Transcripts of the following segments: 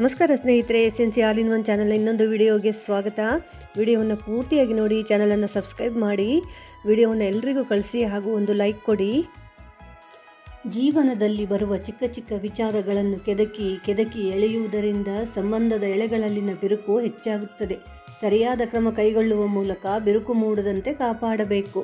ನಮಸ್ಕಾರ ಸ್ನೇಹಿತರೆ, S N C all in one channel ಇನ್ನೊಂದು ವಿಡಿಯೋಗೆ ಸ್ವಾಗತ. ವಿಡಿಯೋವನ್ನು ಪೂರ್ತಿಯಾಗಿ ನೋಡಿ, ಚಾನಲನ್ನು ಸಬ್ಸ್ಕ್ರೈಬ್ ಮಾಡಿ, ವಿಡಿಯೋವನ್ನು ಎಲ್ರಿಗೂ ಕಳಿಸಿ ಹಾಗೂ ಒಂದು ಲೈಕ್ ಕೊಡಿ. ಜೀವನದಲ್ಲಿ ಬರುವ ಚಿಕ್ಕ ಚಿಕ್ಕ ವಿಚಾರಗಳನ್ನು ಕೆದಕಿ ಕೆದಕಿ ಎಳೆಯುವುದರಿಂದ ಸಂಬಂಧದ ಎಳೆಗಳಲ್ಲಿನ ಬಿರುಕು ಹೆಚ್ಚಾಗುತ್ತದೆ. ಸರಿಯಾದ ಕ್ರಮ ಕೈಗೊಳ್ಳುವ ಮೂಲಕ ಬಿರುಕು ಮೂಡದಂತೆ ಕಾಪಾಡಬೇಕು.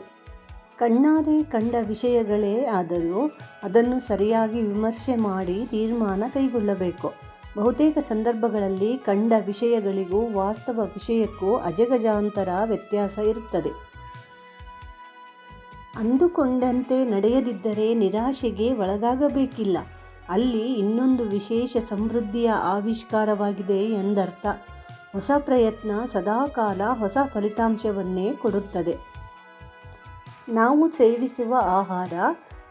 ಕಣ್ಣಾರೆ ಕಂಡ ವಿಷಯಗಳೇ ಆದರೂ ಅದನ್ನು ಸರಿಯಾಗಿ ವಿಮರ್ಶೆ ಮಾಡಿ ತೀರ್ಮಾನ ಕೈಗೊಳ್ಳಬೇಕು. ಬಹುತೇಕ ಸಂದರ್ಭಗಳಲ್ಲಿ ಕಂಡ ವಿಷಯಗಳಿಗೂ ವಾಸ್ತವ ವಿಷಯಕ್ಕೂ ಅಜಗಜಾಂತರ ವ್ಯತ್ಯಾಸ ಇರುತ್ತದೆ. ಅಂದುಕೊಂಡಂತೆ ನಡೆಯದಿದ್ದರೆ ನಿರಾಶೆಗೆ ಒಳಗಾಗಬೇಕಿಲ್ಲ. ಅಲ್ಲಿ ಇನ್ನೊಂದು ವಿಶೇಷ ಸಮೃದ್ಧಿಯ ಆವಿಷ್ಕಾರವಾಗಿದೆ ಎಂದರ್ಥ. ಹೊಸ ಪ್ರಯತ್ನ ಸದಾಕಾಲ ಹೊಸ ಫಲಿತಾಂಶವನ್ನೇ ಕೊಡುತ್ತದೆ. ನಾವು ಸೇವಿಸುವ ಆಹಾರ,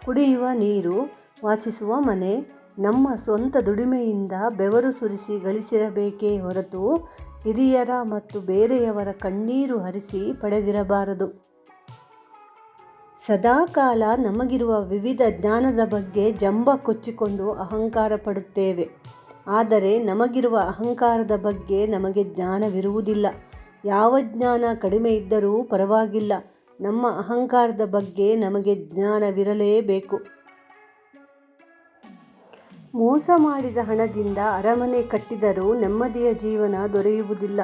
ಕುಡಿಯುವ ನೀರು ವಾಸಿಸುವ ಮನೆ ನಮ್ಮ ಸ್ವಂತ ದುಡಿಮೆಯಿಂದ ಬೆವರು ಸುರಿಸಿ ಗಳಿಸಿರಬೇಕೇ ಹೊರತು ಹಿರಿಯರ ಮತ್ತು ಬೇರೆಯವರ ಕಣ್ಣೀರು ಹರಿಸಿ ಪಡೆದಿರಬಾರದು. ಸದಾಕಾಲ ನಮಗಿರುವ ವಿವಿಧ ಜ್ಞಾನದ ಬಗ್ಗೆ ಜಂಬ ಕೊಚ್ಚಿಕೊಂಡು ಅಹಂಕಾರ ಪಡುತ್ತೇವೆ. ಆದರೆ ನಮಗಿರುವ ಅಹಂಕಾರದ ಬಗ್ಗೆ ನಮಗೆ ಜ್ಞಾನವಿರುವುದಿಲ್ಲ. ಯಾವ ಜ್ಞಾನ ಕಡಿಮೆ ಇದ್ದರೂ ಪರವಾಗಿಲ್ಲ. ನಮ್ಮ ಅಹಂಕಾರದ ಬಗ್ಗೆ ನಮಗೆ ಜ್ಞಾನವಿರಲೇಬೇಕು. ಮೋಸ ಮಾಡಿದ ಹಣದಿಂದ ಅರಮನೆ ಕಟ್ಟಿದರೂ ನೆಮ್ಮದಿಯ ಜೀವನ ದೊರೆಯುವುದಿಲ್ಲ.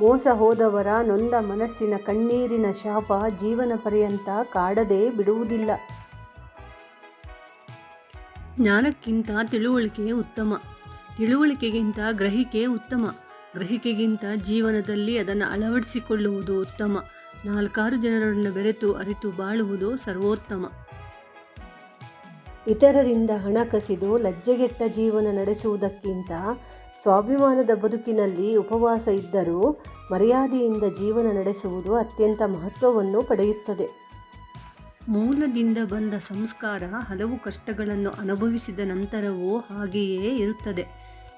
ಮೋಸ ಹೋದವರ ನೊಂದ ಮನಸ್ಸಿನ ಕಣ್ಣೀರಿನ ಶಾಪ ಜೀವನ ಪರ್ಯಂತ ಕಾಡದೆ ಬಿಡುವುದಿಲ್ಲ. ಜ್ಞಾನಕ್ಕಿಂತ ತಿಳುವಳಿಕೆ ಉತ್ತಮ. ತಿಳುವಳಿಕೆಗಿಂತ ಗ್ರಹಿಕೆ ಉತ್ತಮ. ಗ್ರಹಿಕೆಗಿಂತ ಜೀವನದಲ್ಲಿ ಅದನ್ನು ಅಳವಡಿಸಿಕೊಳ್ಳುವುದು ಉತ್ತಮ. ನಾಲ್ಕಾರು ಜನರನ್ನು ಬೆರೆತು ಅರಿತು ಬಾಳುವುದು ಸರ್ವೋತ್ತಮ. ಇತರರಿಂದ ಹಣ ಕಸಿದು ಲಜ್ಜೆಗೆಟ್ಟ ಜೀವನ ನಡೆಸುವುದಕ್ಕಿಂತ ಸ್ವಾಭಿಮಾನದ ಬದುಕಿನಲ್ಲಿ ಉಪವಾಸ ಇದ್ದರೂ ಮರ್ಯಾದೆಯಿಂದ ಜೀವನ ನಡೆಸುವುದು ಅತ್ಯಂತ ಮಹತ್ವವನ್ನು ಪಡೆಯುತ್ತದೆ. ಮೂಲದಿಂದ ಬಂದ ಸಂಸ್ಕಾರ ಹಲವು ಕಷ್ಟಗಳನ್ನು ಅನುಭವಿಸಿದ ನಂತರವೂ ಹಾಗೆಯೇ ಇರುತ್ತದೆ.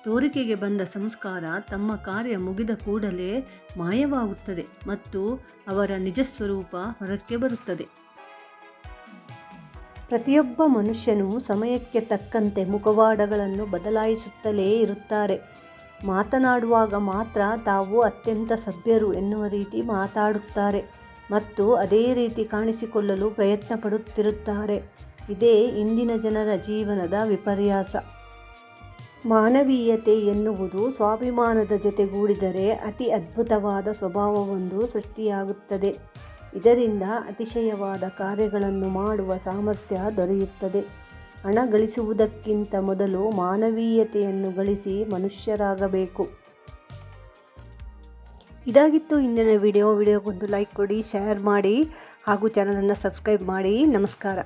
ತೋರಿಕೆಗೆ ಬಂದ ಸಂಸ್ಕಾರ ತಮ್ಮ ಕಾರ್ಯ ಮುಗಿದ ಕೂಡಲೇ ಮಾಯವಾಗುತ್ತದೆ ಮತ್ತು ಅವರ ನಿಜಸ್ವರೂಪ ಹೊರಕ್ಕೆ ಬರುತ್ತದೆ. ಪ್ರತಿಯೊಬ್ಬ ಮನುಷ್ಯನು ಸಮಯಕ್ಕೆ ತಕ್ಕಂತೆ ಮುಖವಾಡಗಳನ್ನು ಬದಲಾಯಿಸುತ್ತಲೇ ಇರುತ್ತಾರೆ. ಮಾತನಾಡುವಾಗ ಮಾತ್ರ ತಾವು ಅತ್ಯಂತ ಸಭ್ಯರು ಎನ್ನುವ ರೀತಿ ಮಾತಾಡುತ್ತಾರೆ ಮತ್ತು ಅದೇ ರೀತಿ ಕಾಣಿಸಿಕೊಳ್ಳಲು ಪ್ರಯತ್ನ ಪಡುತ್ತಿರುತ್ತಾರೆ ಇದೇ ಇಂದಿನ ಜನರ ಜೀವನದ ವಿಪರ್ಯಾಸ. ಮಾನವೀಯತೆ ಎನ್ನುವುದು ಸ್ವಾಭಿಮಾನದ ಜೊತೆಗೂಡಿದರೆ ಅತಿ ಅದ್ಭುತವಾದ ಸ್ವಭಾವವೊಂದು ಸೃಷ್ಟಿಯಾಗುತ್ತದೆ. ಇದರಿಂದ ಅತಿಶಯವಾದ ಕಾರ್ಯಗಳನ್ನು ಮಾಡುವ ಸಾಮರ್ಥ್ಯ ದೊರೆಯುತ್ತದೆ. ಹಣ ಗಳಿಸುವುದಕ್ಕಿಂತ ಮೊದಲು ಮಾನವೀಯತೆಯನ್ನು ಗಳಿಸಿ ಮನುಷ್ಯರಾಗಬೇಕು. ಇದಾಗಿತ್ತು ಇಂದಿನ ವಿಡಿಯೋ. ವಿಡಿಯೋಗೊಂದು ಲೈಕ್ ಕೊಡಿ, ಶೇರ್ ಮಾಡಿ ಹಾಗೂ ಚಾನಲನ್ನು ಸಬ್ಸ್ಕ್ರೈಬ್ ಮಾಡಿ. ನಮಸ್ಕಾರ.